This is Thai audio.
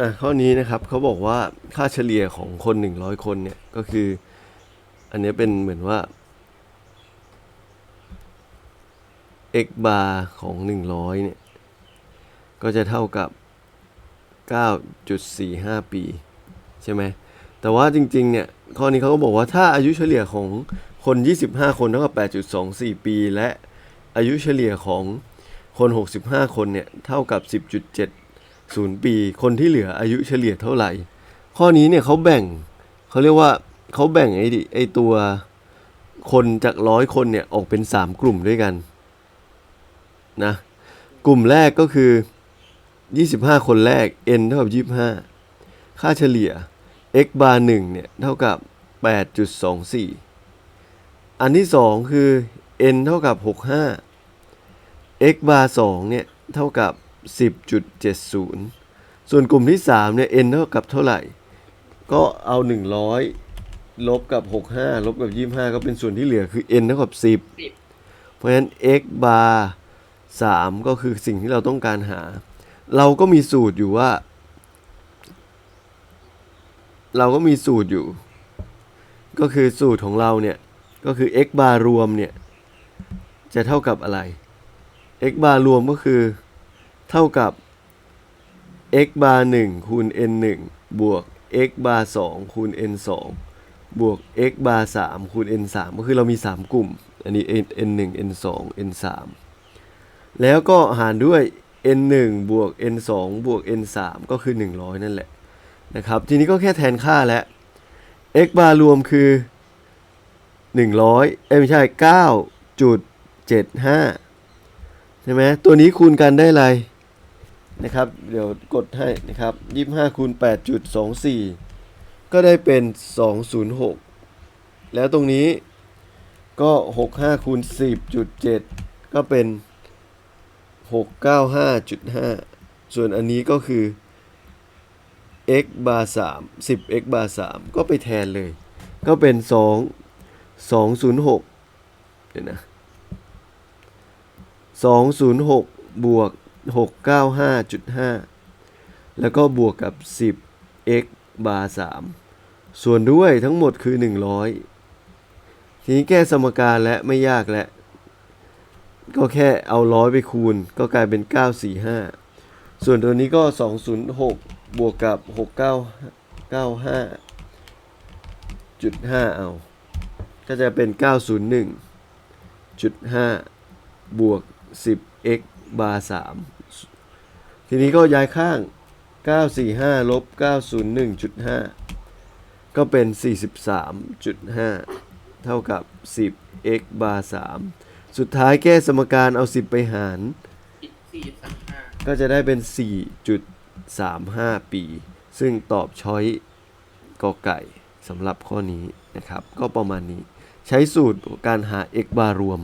อะข้อนี้นะครับเขาบอกว่าค่าเฉลี่ยของคน 100 คนเนี่ยก็คือ อันนี้เป็นเหมือนว่า x bar ของ 100เนี่ยก็จะเท่ากับ 9.45 ปี ใช่ไหมแต่ว่าจริงๆเนี่ยข้อนี้เขาก็บอกว่าถ้าอายุเฉลี่ยของคน 25 คนเท่ากับ 8.24 ปี และอายุเฉลี่ยของคน 65 คนเนี่ยเท่ากับ 0 ปี คนที่เหลืออายุเฉลี่ยเท่าไหร่ ข้อนี้เนี่ยเขาแบ่งเขาเรียกว่าเขาแบ่งไอ้ไอ้ตัวคนจากร้อยคนเนี่ยออกเป็น 3 กลุ่มด้วยกันนะกลุ่มแรกก็คือ 25 คนแรก n เท่ากับ25 ค่าเฉลี่ย x bar 1เนี่ยเท่ากับ 8.24 อันที่ 2 คือ n เท่ากับ 65 x bar 2เนี่ยเท่ากับ 10.70 ส่วนกลุ่มที่ 3 เนี่ย n เท่ากับเท่าไหร่ ก็เอา 100 ลบกับ 65 ลบกับ 25 ก็เป็นส่วนที่เหลือคือ n เท่ากับ 10 เพราะฉะนั้น x bar 3 ก็คือสิ่งที่เราต้องการหา เราก็มีสูตรอยู่ว่า เราก็มีสูตรอยู่ ก็คือสูตรของเราเนี่ย ก็คือ x bar รวมเนี่ย จะเท่ากับอะไร x bar รวมก็คือ เท่ากับ x bar 1คูณ n 1บวก x bar 2คูณ n 2บวก x bar 3คูณ n 3ก็คือเรามี 3 กลุ่ม อันนี้ n n 1 n 2 n 3แล้วก็หารด้วย n 1บวก n 2บวก n 3ก็คือ 100 นั่นแหละนะครับ ทีนี้ก็แค่แทนค่าแล้ว x bar รวมคือ 100 เอ้ยไม่ใช่ 9.75 ใช่ไหมตัวนี้คูณกันได้อะไร นะครับ เดี๋ยวกดให้นะครับ25คูณ8.24ก็ได้เป็น206แล้วตรงนี้ก็65คูณ10.7ก็เป็น695.5ส่วนอันนี้ก็คือ x bar 3 10 x bar 3ก็ไปแทนเลย ก็เป็น2 206เดี๋ยวนะ206บวก 695.5 แล้วก็บวกกับ 10 x bar 3ส่วนด้วยทั้งหมดคือ 100 ทีนี้แก้สมการและไม่ยากแล้วก็แค่เอาร้อยไปคูณ ก็กลายเป็น 945 ส่วนตัวนี้ก็ 206 บวกกับ 6995.5 เอา ก็จะเป็น 901.5 บวก 10x บาร์3 ทีนี้ก็ย้ายข้าง 945ลบ901.5 ก็เป็น 43.5 เท่ากับ 10x บาร์ 3 สุดท้ายแก้สมการเอา 10 ไปหารสี่จุดสามห้าก็จะได้เป็น 4.35 ปี ซึ่งตอบช้อยกอไก่สำหรับข้อนี้นะครับ ก็ประมาณนี้ ใช้สูตรการหา x bar รวม